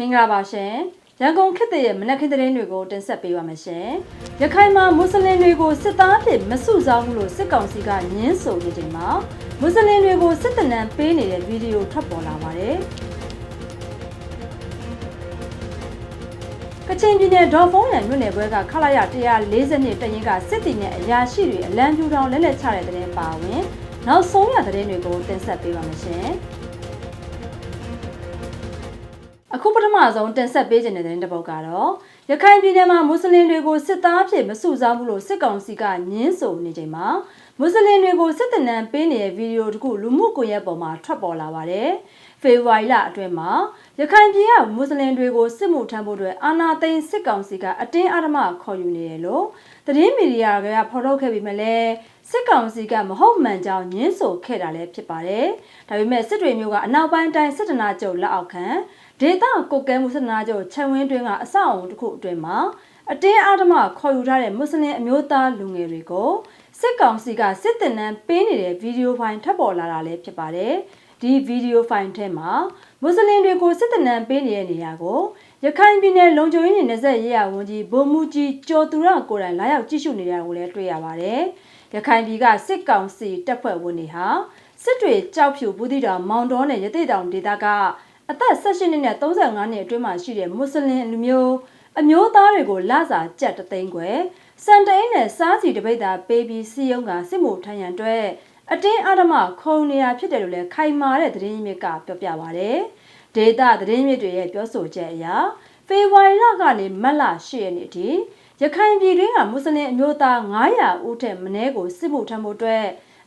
မင်္ဂလာပါရှင်ရန်ကုန်ခေတ်သစ်ရဲ့မနက်ခင်းသတင်းတွေကိုတင်ဆက်ပေးပါမယ်ရှင်ရခိုင်မှာမွတ်စလင်တွေကိုစစ်သားအဖြစ်မစုဆောင်းဘူးလို့စစ်ကောင်စီကညင်းဆိုနေချိန်မှာမွတ်စလင်တွေကိုစစ်တနံပေးနေတဲ့ဗီဒီယိုထွက်ပေါ်လာပါတယ်ကချင်ပြည်နယ်ဒေါ်ဖုံးရံမြို့နယ်ဘွဲကခလာရ140နှစ်တရင်ကစစ်တီနဲ့အရာရှိတွေအလံပြူတောင်လက်လက်ချတဲ့တဲ့တင်ပါဝင် နောက်ဆုံးရတဲ့တွေကိုတင်ဆက်ပေးပါမယ်ရှင် အခုပထမဆုံးတင်ဆက်ပေးခြင်းတဲ့တဲ့တစ်ပုဒ်ကတော့ရခိုင်ပြည်နယ်မှာမွတ်စလင်တွေကိုစစ်သားအဖြစ်မစုဆောင်းဘူးလို့စစ်ကောင်စီကညင်းဆိုနေချိန်မှာမွတ်စလင်တွေကိုစစ်တနံပေးနေတဲ့ဗီဒီယိုတခုလူမှုကွန်ရက်ပေါ်မှာထွက်ပေါ်လာပါတယ်။ဖေဖော်ဝါရီလအတွင်းမှာရခိုင်ပြည်ကမွတ်စလင်တွေကိုစစ်မှုထမ်းဖို့အတွက်အာဏာသိမ်းစစ်ကောင်စီကအတင်းအဓမ္မခေါ်ယူနေတယ်လို့သတင်းမီဒီယာတွေကဖော်ထုတ်ခဲ့ပြီးမှလည်းစစ်ကောင်စီကမဟုတ်မှန်ကြောင်းညင်းဆိုခဲ့တာလည်းဖြစ်ပါတယ်။ဒါပေမဲ့စစ်တွေမျိုးကအနောက်ပိုင်းတိုင်းစစ်တနာချုပ်လက်အောက်ခံ ဒေသကုတ်ကဲမှုစစ်တနာချုပ်ခြံဝင်းတွင်းကအဆောက်အုံတစ်ခုအတွင်းမှာအတင်းအဓမ္မခေါ်ယူထားတဲ့မွတ်စလင်အမျိုးသားလူငယ်တွေကိုစစ်ကောင်စီကစစ်တပ်နန်းပေးနေတဲ့ဗီဒီယိုဖိုင်ထပ်ပေါ်လာတာလည်းဖြစ်ပါတယ်။ဒီဗီဒီယိုဖိုင်ထဲမှာမွတ်စလင်တွေကိုစစ်တပ်နန်းပေးနေတဲ့နေရာကိုရခိုင်ပြည်နယ်လုံခြုံရေးနယ်စပ်ရေးရာဝန်ကြီးဗိုလ်မှူးကြီးကျော်သူရကိုယ်တိုင်လာရောက်ကြည့်ရှုနေတာကိုလည်းတွေ့ရပါတယ်။ရခိုင်ပြည်ကစစ်ကောင်စီတပ်ဖွဲ့ဝင်တွေဟာစစ်တွေကြောက်ဖြူဘူးတိတောင်မောင်တော်နဲ့ရသေးတောင်ဒေသက အသက်18နှစ်နဲ့35နှစ်အတွင်းမှာရှိတဲ့မွတ်စလင်လူမျိုးအမျိုးသားတွေကိုလစာကြက်တသိန်းခွဲစံတိန်နဲ့စားစီတပိတ်သာပေးပြီးစီယုံကစစ်မှုထမ်းရန်အတွက်အတင်းအဓမ္မခုံနေတာဖြစ်တယ်လို့လည်းခိုင်မာတဲ့သတင်းရင်းမြစ်ကပြောပြပါဗျ။ဒေတာသတင်းမြစ်တွေရဲ့ပြောဆိုချက်အရဖေဖော်ဝါရီလကနေမတ်လ10ရက်နေ့အထိရခိုင်ပြည်တွင်းကမွတ်စလင်အမျိုးသား900ဦးထက်မနည်းကိုစစ်မှုထမ်းဖို့အတွက်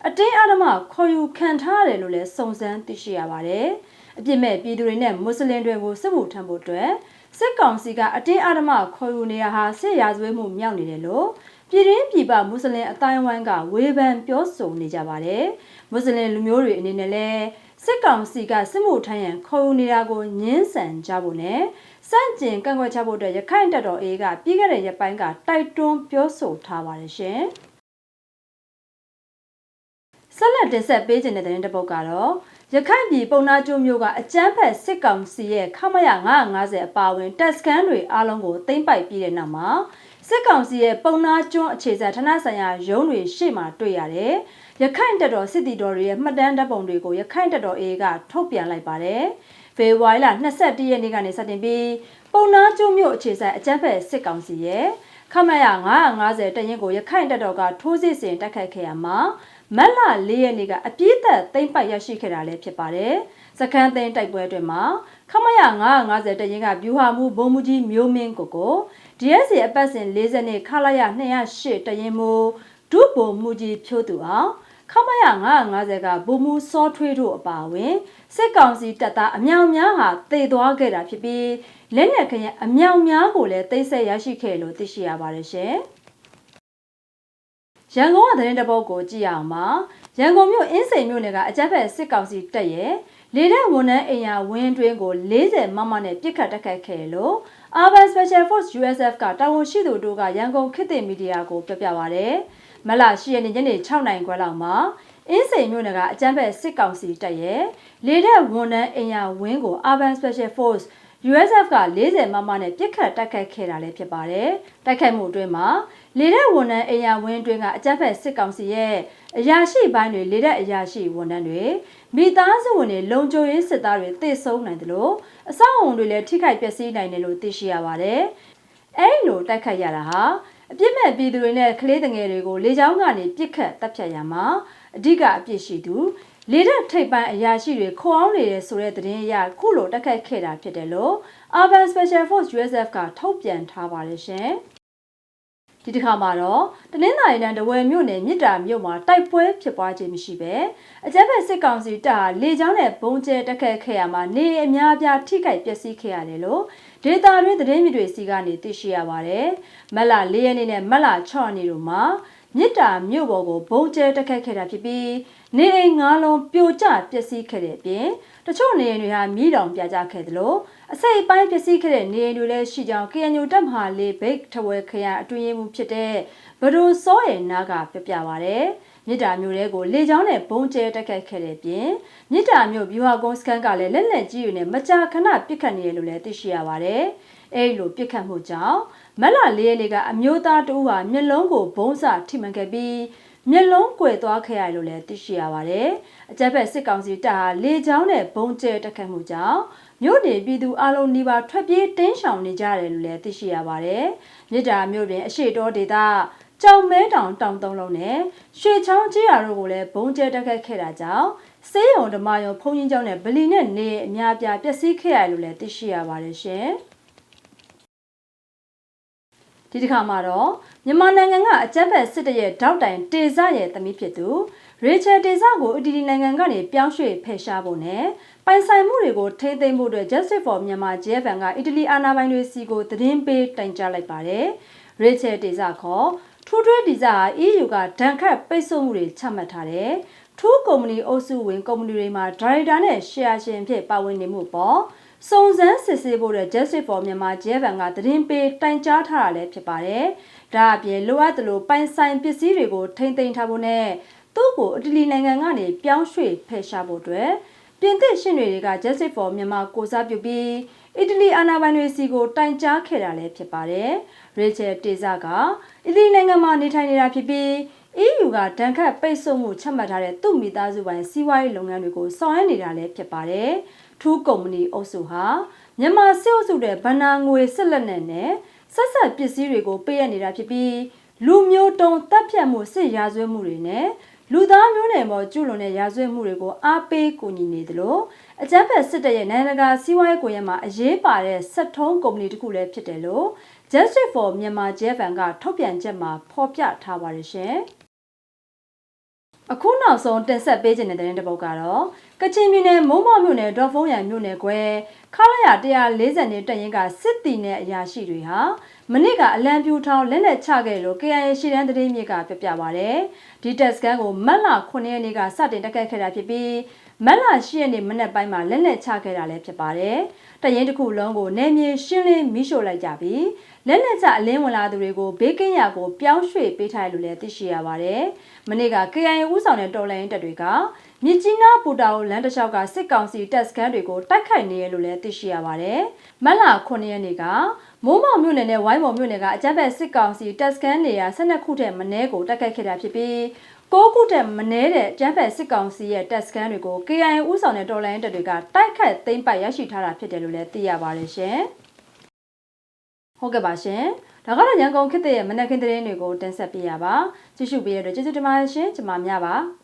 အတင်းအဓမ္မခေါ်ယူခံထားရတယ်လို့လည်းစုံစမ်းသိရှိရပါတယ်။အပြစ်မဲ့ပြည်သူတွေနဲ့မွတ်စလင်တွေကိုစစ်မှုထမ်းဖို့အတွက်စစ်ကောင်စီကအတင်းအဓမ္မခေါ်ယူနေရဟာစစ်ရာဇဝဲမှုမြောက်နေတယ်လို့ပြည်ရင်းပြည်ပမွတ်စလင်အတိုင်းဝိုင်းကဝေဖန်ပြောဆိုနေကြပါတယ်။မွတ်စလင်လူမျိုးတွေအနေနဲ့လည်းစစ်ကောင်စီကစစ်မှုထမ်းရန်ခေါ်ယူနေတာကိုညှင်းဆန်ကြဖို့နဲ့စန့်ကျင်ကန့်ကွက်ချဖို့အတွက်ရခိုင်တပ်တော်အေးကပြီးခဲ့တဲ့ရက်ပိုင်းကတိုက်တွန်းပြောဆိုထားပါတယ်ရှင်။ ဆက်လက်တင်ဆက်ပေးခြင်းတဲ့တဲ့ပုတ်ကတော့ရခိုင်ပြည်ပုံနာကျိုးမျိုးကအကြမ်းဖက်စစ်ကောင်စီရဲ့ခမရ950အပါအဝင်တပ်စခန်းတွေအားလုံးကိုသိမ်းပိုက်ပြီးတဲ့နောက်မှာစစ်ကောင်စီရဲ့ပုံနာကျွန်းအခြေဆက်ဌာနဆိုင်ရာရုံးတွေရှေ့မှာတွေ့ရတယ်။ရခိုင်တပ်တော်စစ်တီတော်တွေရဲ့မှတ်တမ်းဓာတ်ပုံတွေကိုရခိုင်တပ်တော်အေကထုတ်ပြန်လိုက်ပါတယ်။ဖေဖော်ဝါရီလ22ရက်နေ့ကနေစတင်ပြီးပုံနာကျွန်းမျိုးအခြေဆက်အကြမ်းဖက်စစ်ကောင်စီရဲ့ခမရ950တရင်ကိုရခိုင်တပ်တော်ကထိုးစစ်ဆင်တိုက်ခိုက်ခဲ့ရမှာ မက်လ၄ရက်နေ့ကအပြည့်သက်သိမ့်ပိုက်ရရှိခဲ့တာလည်းဖြစ်ပါတယ်။စခန်းသိမ်းတိုက်ပွဲအတွင်းမှာခမရ950တရင်ကဗျူဟာမှုဘုံမူကြီးမျိုးမင်းကိုကို DSC အပတ်စဉ်40နှစ်ခလာရ208တရင်မူဒုဘုံမူကြီးဖြိုးသူအောင်ခမရ950ကဘုံမူစောထွေးတို့အပါအဝင်စစ်ကောင်စီတပ်သားအမြောင်များဟာတေသွားခဲ့တာဖြစ်ပြီးလက်နက်ခရင်အမြောင်များကိုလည်းသိဆက်ရရှိခဲ့လို့သိရှိရပါတယ်ရှင်။ ရန်ကုန်ကသတင်းတပုတ်ကိုကြည့်အောင်ပါရန်ကုန်မြို့အင်းစိန်မြို့နယ်ကအကြမ်းဖက်စစ်ကောင်စီတပ်ရဲ့လေတပ်ဝန်ထမ်းအိမ်ယာဝင်းတွင်းကို40မမနဲ့ပြစ်ခတ်တက်ခတ်ခဲ့လို့ Urban Special Force USF ကတာဝန်ရှိသူတို့ကရန်ကုန်ခေတ်သစ်မီဒီယာကိုပြောပြပါဗျ။မလ10ရက်နေ့ညနေ6နာရီခွဲလောက်မှာအင်းစိန်မြို့နယ်ကအကြမ်းဖက်စစ်ကောင်စီတပ်ရဲ့လေတပ်ဝန်ထမ်းအိမ်ယာဝင်းကို Urban Special Force USF က40မမနဲ့ပြစ်ခတ်တိုက်ခိုက်ခဲ့တာလည်းဖြစ်ပါတယ်။တိုက်ခိုက်မှုအတွင်းမှာ လေတပ်ဝန်ထမ်းအိမ်ယာဝင်းအတွင်းကအကြမ်းဖက်စစ်ကောင်စီရဲ့အရာရှိပိုင်းတွေလေတပ်အရာရှိဝန်ထမ်းတွေမိသားစုဝင်တွေလုံခြုံရေးစစ်သားတွေတေဆုံးနိုင်တယ်လို့အဆောက်အုံတွေလည်းထိခိုက်ပျက်စီးနိုင်တယ်လို့သိရှိရပါတယ်။အဲဒီလိုတိုက်ခိုက်ရတာဟာအပြစ်မဲ့ပြည်သူတွေနဲ့ကလေးငယ်တွေကိုလေကြောင်းကနေပြစ်ခတ်တပ်ဖြတ်ရမှာအဓိကအပြစ်ရှိသူလေတပ်ထိပ်ပိုင်းအရာရှိတွေခေါင်းနေတဲ့ဆိုတဲ့သတင်းအရခုလိုတက်ခတ်ခဲ့တာဖြစ်တယ်လို့ Urban Special Force USF ကထုတ်ပြန်ထားပါတယ်ရှင်။ ဒီတစ်ခါမှာတော့တနင်္လာရီတန်တဝယ်မြို့နယ်မြစ်တာမြို့မှာတိုက်ပွဲဖြစ်ပွားခြင်းမရှိပဲအကြမ်းဖက်စစ်ကောင်စီတပ်ဟာလေကြောင်းနဲ့ဘုံကျဲတက်ခတ်ခဲ့ရမှာနေအများအပြားထိခိုက်ပျက်စီးခဲ့ရတယ်လို့ဒေတာတွင်သတင်းမြစ်တွေစီကနေသိရှိရပါတယ်။မက်လာ၄ရက်နေ့နဲ့မက်လာ6ရက်နေ့တို့မှာမြစ်တာမြို့ပေါ်ကိုဘုံကျဲတက်ခတ်ခဲ့တာဖြစ်ပြီးနေအိမ်ငါးလုံးပြိုကျပျက်စီးခဲ့တဲ့အပြင် တချို့နေအိမ်တွေဟာမိတောင်ပြကျခဲ့သလိုအစိပ်ပိုင်းပျက်စီးခဲ့တဲ့နေအိမ်တွေလည်းရှိကြောင်း KNU တပ်မဟာလေးဘိတ်ထဝဲခရိုင်အတွင်းရေးမှူးဖြစ်တဲ့ဘဒိုစောရဲ့နာကပြပြပါဗျ။မြစ်တာမျိုးတွေကိုလေကြောင်းနဲ့ဘုံကျဲတက်ခတ်ခဲ့တဲ့ပြင်မြစ်တာမျိုးဗျူဟာကုန်းစကန်ကလည်းလက်လက်ကြီးတွေနဲ့မကြာခဏပစ်ခတ်နေရလို့လည်းသိရှိရပါတယ်။အဲဒီလိုပစ်ခတ်မှုကြောင့်မက်လာလေးရက်လေးကအမျိုးသားတူဟာမျက်လုံးကိုဘုံစာထိမှန်ခဲ့ပြီး မျက်လုံးကွယ်သွားခဲ့ရတယ်လို့လည်းသိရှိရပါတယ်။အကြက်ဖက်စစ်ကောင်စီတပ်ဟာလေကြောင်းနဲ့ဘုံကျဲတက်ခတ်မှုကြောင့်မြို့နေပြည်သူအလုံးနီးပါးထွက်ပြေးတင်းရှောင်နေကြတယ်လို့လည်းသိရှိရပါတယ်။မြစ်တာမြို့တွင်အရှိတော်ဒေသကြောင်မဲတောင်တောင်သုံးလုံးနဲ့ရွှေချောင်းကြီးရာတို့ကိုလည်းဘုံကျဲတက်ခတ်ခဲ့တာကြောင့်စေးရုံဓမ္မယုံဖုန်ကြီးကျောင်းနဲ့ဗလီနဲ့နေအများပြားပျက်စီးခဲ့ရတယ်လို့လည်းသိရှိရပါတယ်ရှင်။ ဒီတစ်ခါမှာတော့မြန်မာနိုင်ငံကအကြမ်းဖက်စစ်တပ်ရဲ့တောက်တိုင်တေဇရဲ့သမီးဖြစ်သူရေချယ်တေဇကိုအီတလီနိုင်ငံကနေပြောင်းရွှေ့ဖယ်ရှားဖို့နဲ့ပိုင်ဆိုင်မှုတွေကိုထိန်းသိမ်းဖို့အတွက် Justice for Myanmar JFN ကအီတလီအာဏာပိုင်တွေစီကိုသတင်းပေးတိုင်ကြားလိုက်ပါတယ်။ရေချယ်တေဇခေါ်ထူးထွေးဒီဇာဟာ EU ကဒဏ်ခတ်ပိတ်ဆို့မှုတွေချမှတ်ထားတယ်။ထူးကုမ္ပဏီအုပ်စုဝင်ကုမ္ပဏီတွေမှာဒါရိုက်တာနဲ့ရှယ်ယာရှင်ဖြစ်ပါဝင်နေမှုပေါ့ စုံစမ်းစစ်ဆေးဖို့တဲ့ Justice for Myanmar JFN ကသတင်းပေးတိုင်ကြားထားတာလည်းဖြစ်ပါတယ်။ဒါအပြင်လိုအပ်သလိုပိုင်ဆိုင်ပစ္စည်းတွေကိုထိမ့်သိမ်းထားဖို့နဲ့သူ့ကိုအီတလီနိုင်ငံကနေပြောင်းရွှေ့ဖယ်ရှားဖို့အတွက်ပြင်သစ်ရှင်တွေက Justice for Myanmar ကိုစားပြုပြီးအီတလီအာဏာပိုင်တွေစီကိုတိုင်ကြားခဲ့တာလည်းဖြစ်ပါတယ်။ရေချယ်တေဇာကအီတလီနိုင်ငံမှာနေထိုင်နေတာဖြစ်ပြီး EU ကဒဏ်ခတ်ပိတ်ဆို့မှုချမှတ်ထားတဲ့သူ့မိသားစုပိုင်စီးပွားရေးလုပ်ငန်းတွေကိုဆောင်ရွက်နေတာလည်းဖြစ်ပါတယ်။ ထူးကုမ္ပဏီအုပ်စုဟာမြန်မာစစ်အုပ်စုတဲ့ဗဏ္ဍာငွေဆက်လက်နဲ့နဲ့ဆက်ဆက်ပစ္စည်းတွေကိုပေးရနေတာဖြစ်ပြီးလူမျိုးတုံတပ်ဖြတ်မှုစစ်ရာဇဝဲမှုတွေနဲ့လူသားမျိုးနွယ်ပေါ်ကျူးလွန်တဲ့ရာဇဝတ်မှုတွေကိုအားပေးကူညီနေသလိုအကြမ်းဖက်စစ်တပ်ရဲ့နိုင်ငံတကာစီးပွားရေးကိုရမှာအရေးပါတဲ့စက်ထုံးကုမ္ပဏီတစ်ခုလည်းဖြစ်တယ်လို့ Justice for Myanmar JFN ကထုတ်ပြန်ချက်မှာဖော်ပြထားပါတယ်ရှင်။အခုနောက်ဆုံးတင်ဆက်ပေးခြင်းတဲ့တဲ့ပုတ်ကတော့ ကချင်ပြည်နယ်မုံမော့မြို့နယ်ဒေါ်ဖုံးရံမြို့နယ်ကွယ်ခလာရ140နဲ့တက်ရင်ကစစ်တီနဲ့အရာရှိတွေဟာမနစ်ကအလံပြူထောင်းလက်နဲ့ချခဲ့လို့ KIA ရှီတန်းသတင်းမြေကပြပြပါဗျ။ဒီတက်စကန်ကိုမတ်လ9ရက်နေ့ကစတင်တက်ခတ်ခဲ့တာဖြစ်ပြီးမတ်လ10ရက်နေ့မနက်ပိုင်းမှာလက်နဲ့ချခဲ့တာလည်းဖြစ်ပါတယ်။တရင်တစ်ခုလုံးကိုနေမြေရှင်းလင်းမိရှို့လိုက်ကြပြီးလက်လက်ချအလင်းဝင်လာသူတွေကိုဘေးကင်းရာကိုပြောင်းရွှေ့ပေးထားတယ်လို့လည်းသိရှိရပါတယ်။မနေ့က KIA ဦးဆောင်တဲ့တော်လိုင်းတပ်တွေက မြစ်ကြီးနားပူတာအိုလမ်းတစ်လျှောက်ကစစ်ကောင်စီတပ်စခန်းတွေကိုတိုက်ခိုက်နေရလို့လည်းသိရှိရပါတယ်။မတ်လ9ရက်နေ့ကမိုးမောင်မြို့နယ်နဲ့ဝိုင်းမော်မြို့နယ်ကအကြမ်းဖက်စစ်ကောင်စီတပ်စခန်းနေရာ12ခုထက်မနည်းကိုတိုက်ခိုက်ခဲ့တာဖြစ်ပြီးကိုခုတက်မနှဲတဲ့ကျန်းဖက်စစ်ကောင်စီရဲ့တပ်စခန်းတွေကို KIA ဥဆောင်တဲ့တော်လိုင်းတပ်တွေကတိုက်ခတ်သိမ်းပိုက်ရရှိထားတာဖြစ်တယ်လို့လည်းသိရပါတယ်ရှင်။ဟုတ်ကဲ့ပါရှင်။ဒါကတော့ရန်ကုန်ခေတ်ရဲ့မနက်ခင်းသတင်းတွေကိုတင်ဆက်ပေးရပါ။ကြည့်ရှုပေးရတဲ့ကျေးဇူးတင်ပါတယ်ရှင်။ကျွန်မများပါ။